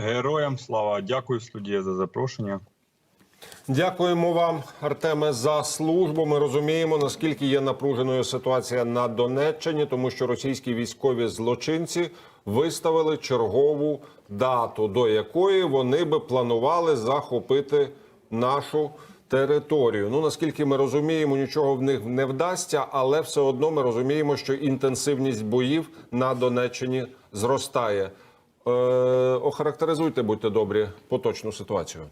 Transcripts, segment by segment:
Героям слава, дякую студія за запрошення. Дякуємо вам, Артеме, за службу. Ми розуміємо, наскільки є напруженою ситуація на Донеччині, тому що російські військові злочинці виставили чергову дату, до якої вони би планували захопити нашу територію. Ну наскільки ми розуміємо, нічого в них не вдасться, але все одно ми розуміємо, що інтенсивність боїв на Донеччині зростає. Е, охарактеризуйте, будьте добрі, поточну ситуацію.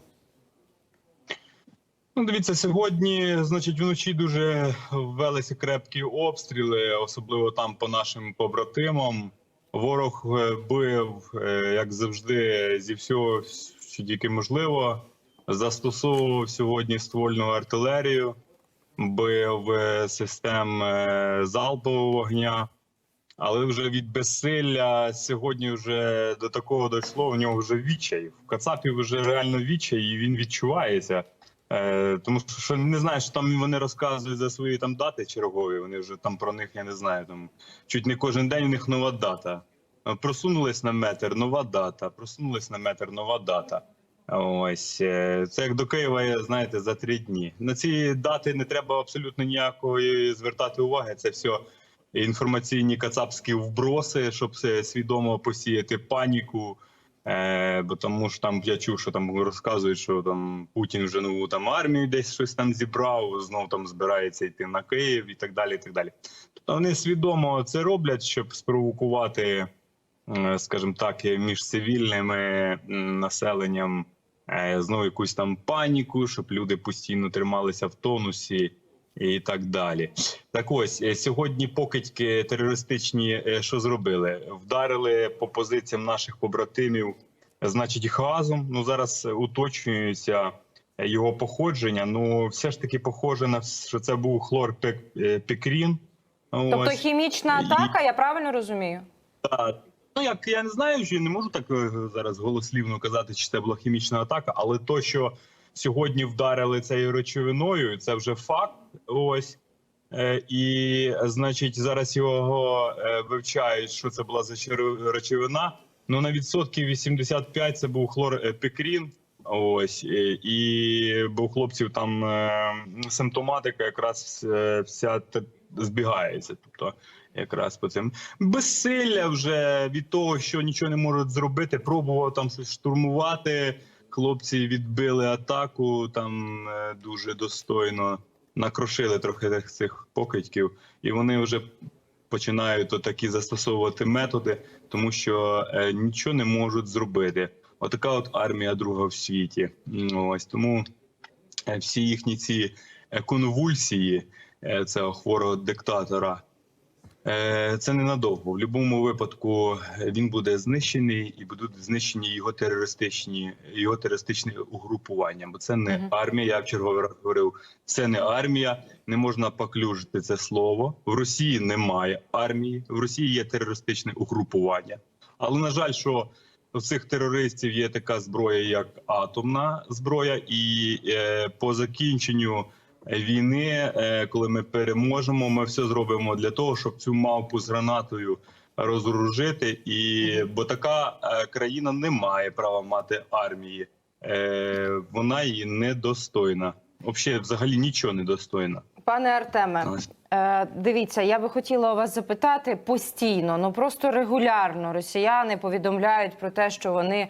Ну, дивіться, сьогодні, значить, вночі дуже велися крепкі обстріли, особливо там по нашим побратимам. Ворог е, бив, е, як завжди, зі всього, що тільки можливо. Застосовував сьогодні ствольну артилерію, бив систем залпового вогня. Але вже від безсилля сьогодні вже до такого дійшло. У нього вже відчай. В Кацапі вже реально відчай, і він відчувається. Е, тому що що не знаю, що там вони розказують за свої там дати чергові. Вони вже там про них я не знаю. Там чуть не кожен день у них нова дата. Е, Просунулись на метр, нова дата. Просунулись на метр, нова дата. Ось е, це як до Києва, знаєте, за три дні. На ці дати не треба абсолютно ніякої звертати уваги. Це все інформаційні кацапські вброси, щоб свідомо посіяти паніку. Е, бо тому ж там я чув, що там розказують, що там Путін вже нову там армію десь щось там зібрав, знов там збирається йти на Київ і так далі. І так далі. Тобто вони свідомо це роблять, щоб спровокувати, е, скажімо так, між цивільними населенням е, знову якусь там паніку, щоб люди постійно трималися в тонусі. І так далі, так ось е, сьогодні покидьки терористичні е, що зробили? Вдарили по позиціям наших побратимів, значить, газом. Ну зараз уточнюється його походження. Ну все ж таки похоже на що це був хлорпекрін. Тобто хімічна І- атака, я правильно розумію? Так. Ну як я не знаю, що не можу так е, зараз голослівно казати, чи це була хімічна атака, але то, що сьогодні вдарили цією речовиною, це вже факт. Ось. Е, І, значить, зараз його е, вивчають, що це була за речовина. Ну на відсотків 85 це був. Ось е, і бо у хлопців там симптоматика якраз вся збігається. Тобто, якраз по цим безсилля вже від того, що нічого не можуть зробити. Пробував там щось штурмувати. Хлопці відбили атаку там е, дуже достойно, накрошили трохи цих покидьків, і вони вже починають такі застосовувати методи, тому що е, нічого не можуть зробити. Отака от армія друга в світі. Ось тому е, всі їхні ці е, конвульсії цього хворого диктатора. Е, Це ненадовго. В будь-якому випадку е, він буде знищений і будуть знищені його терористичні його терористичні угрупування. Бо це не армія. Я вчергове раз говорив. Це не армія. Не можна поклюжити це слово. В Росії немає армії. В Росії є терористичне угрупування. Але на жаль, що у цих терористів є така зброя, як атомна зброя, і е, по закінченню війни, е, коли ми переможемо, ми все зробимо для того, щоб цю мавпу з гранатою розоружити. І бо така е, країна не має права мати армії, е, вона її недостойна. Взагалі, взагалі нічого недостойна. Пане Артеме, дивіться, я би хотіла у вас запитати постійно, ну просто регулярно росіяни повідомляють про те, що вони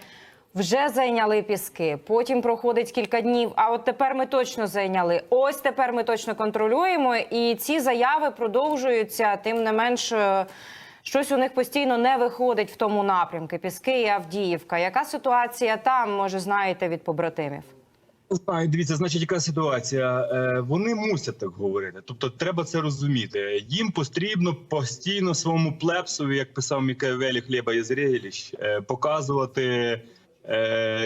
вже зайняли піски. Потім проходить кілька днів. А от тепер ми точно зайняли. Ось тепер ми точно контролюємо. І ці заяви продовжуються. Тим не менш, е, щось у них постійно не виходить в тому напрямку. Піски і Авдіївка. Яка ситуація там? Може, знаєте від побратимів? Знаю, дивіться, значить, яка ситуація. Е, Вони мусять так говорити. Тобто, треба це розуміти. Їм потрібно постійно своєму плепсові, як писав Мікавелі Хлєба Єзрєліч, е, показувати,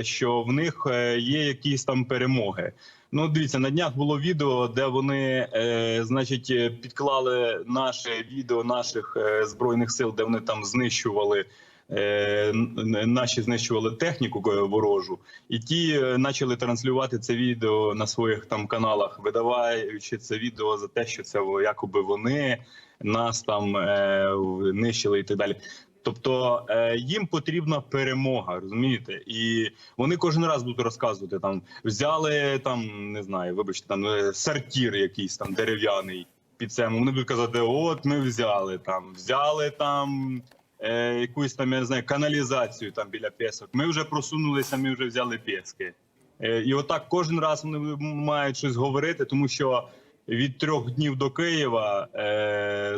що в них е, є якісь там перемоги. Ну, дивіться, на днях було відео, де вони, е, значить, е, підклали наше відео наших е, збройних сил, де вони там знищували. е, Наші знищували техніку е, ворожу, і ті е, почали транслювати це відео на своїх там каналах, видаваючи це відео за те, що це якоби вони нас там е, нищили і так далі. Тобто е, їм потрібна перемога, розумієте? І вони кожен раз будуть розказувати там: взяли там, не знаю, вибачте, там е, сортір якийсь там дерев'яний під цьому. Вони будуть казати, от ми взяли там, взяли там е, якусь там, я не знаю, каналізацію там біля песок. Ми вже просунулися, ми вже взяли пески. Е, і отак кожен раз вони мають щось говорити, тому що від трьох днів до Києва, е,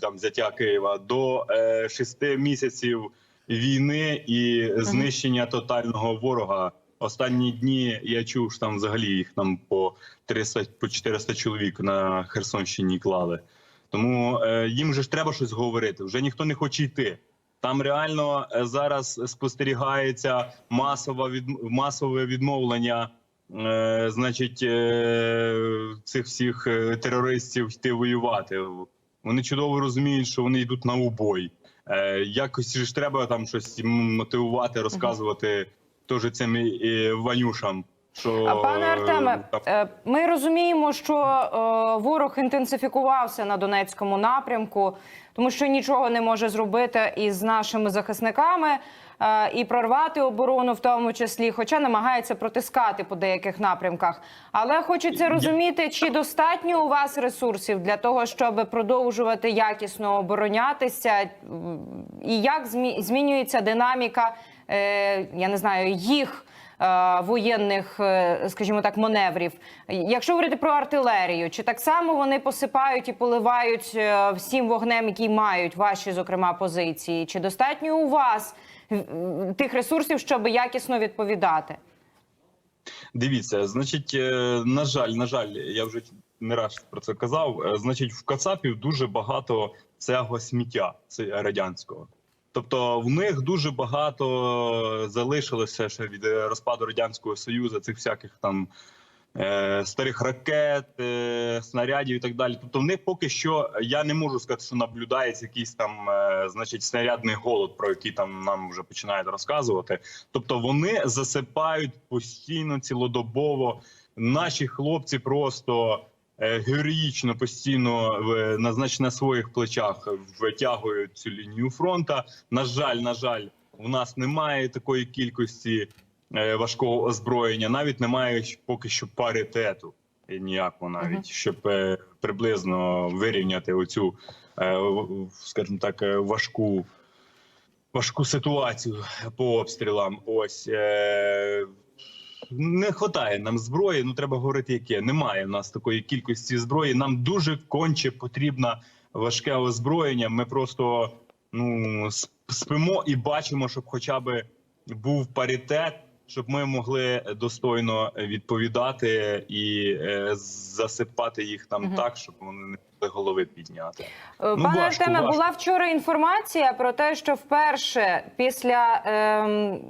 там взяття Києва, до е, шести місяців війни і знищення тотального ворога. Останні дні я чув, що там взагалі їх там по 300, по 400 чоловік на Херсонщині клали. Тому е, їм же ж треба щось говорити. Вже ніхто не хоче йти. Там реально е, зараз спостерігається масова від масове відмовлення, значить, е, цих всіх е, терористів йти воювати. Вони чудово розуміють, що вони йдуть на убой. Е, якось ж треба там щось мотивувати, розказувати теж цим ванюшам. Що А пане Артеме, е, ми розуміємо, що е, ворог інтенсифікувався на Донецькому напрямку, тому що нічого не може зробити із нашими захисниками е, і прорвати оборону, в тому числі, хоча намагається протискати по деяких напрямках. Але хочеться розуміти, чи достатньо у вас ресурсів для того, щоб продовжувати якісно оборонятися, і як змі- змінюється динаміка, е, я не знаю, їх е, воєнних, е, скажімо так, маневрів. Якщо говорити про артилерію, чи так само вони посипають і поливають е, всім вогнем, який мають ваші, зокрема, позиції? Чи достатньо у вас е, тих ресурсів, щоб якісно відповідати? Дивіться, значить, е, на жаль, на жаль, я вже не раз про це казав. е, Значить, в Кацапів дуже багато цього сміття радянського. Тобто в них дуже багато залишилося ще від е, розпаду радянського союзу цих всяких там старих ракет, е, снарядів і так далі. Тобто, в них поки що я не можу сказати, що наблюдається якийсь там, е, значить, снарядний голод, про який там нам вже починають розказувати. Тобто вони засипають постійно цілодобово. Наші хлопці просто е, героїчно постійно в- на своїх плечах витягують цю лінію фронта. На жаль, на жаль, у нас немає такої кількості е, важкого озброєння, навіть немає щ- поки що паритету е, ніякого навіть, Мгм. щоб е, приблизно вирівняти оцю, е, скажімо так, е, важку. Важку ситуацію по обстрілам. Ось е, не вистачає нам зброї. Ну треба говорити, яке немає в нас такої кількості зброї. Нам дуже конче потрібно важке озброєння. Ми просто ну спимо і бачимо, щоб хоча б був паритет, щоб ми могли достойно відповідати і е, засипати їх там Мгм. так, щоб вони не могли голови підняти. Е, Ну, Пане важко, Артеме, важко. була вчора інформація про те, що вперше після ем,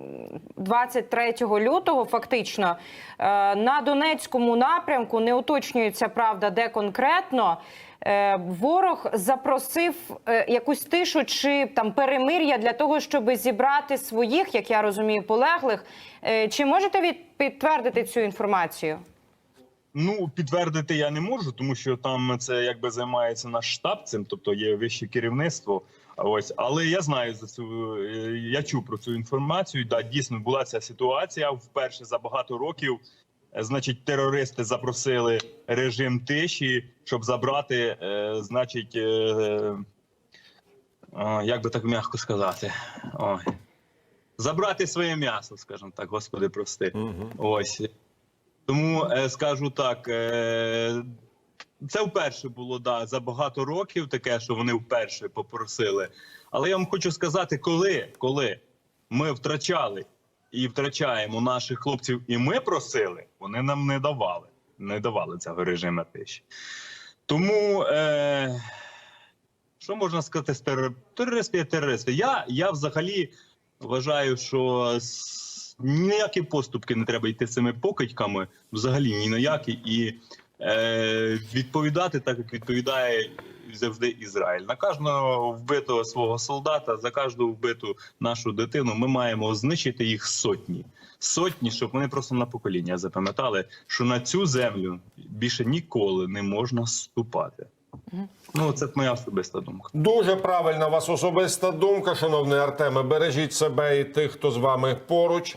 23 лютого, фактично, е, на Донецькому напрямку не уточнюється правда, де конкретно. Е, Ворог запросив е, якусь тишу чи там перемир'я для того, щоб зібрати своїх, як я розумію, полеглих. Е, Чи можете від підтвердити цю інформацію? Ну, підтвердити я не можу, тому що там це якби займається наш штаб цим, тобто є вище керівництво. Ось, але я знаю за цю я чув про цю інформацію. Да, дійсно була ця ситуація вперше за багато років. Е, Значить, терористи запросили режим тиші, щоб забрати, е, значить, е, як би так м'яко сказати, ой, забрати своє м'ясо, скажімо так, господи, прости. Мгм. Ось тому скажу так. Це вперше було да, за багато років таке, що вони вперше попросили. Але я вам хочу сказати, коли, коли ми втрачали і втрачаємо наших хлопців, і ми просили, вони нам не давали. Не давали цього режиму тиші. Тому е, що можна сказати з терористів є терористи? Я, я взагалі вважаю, що ніякі поступки не треба йти цими покидьками, взагалі ні на які, і відповідати так, як відповідає завжди Ізраїль. На кожного вбитого свого солдата, за кожну вбиту нашу дитину, ми маємо знищити їх сотні. Сотні, щоб вони просто на покоління запам'ятали, що на цю землю більше ніколи не можна ступати. Ну це моя особиста думка. Дуже правильна у вас особиста думка, шановний Артеме. Бережіть себе і тих, хто з вами поруч.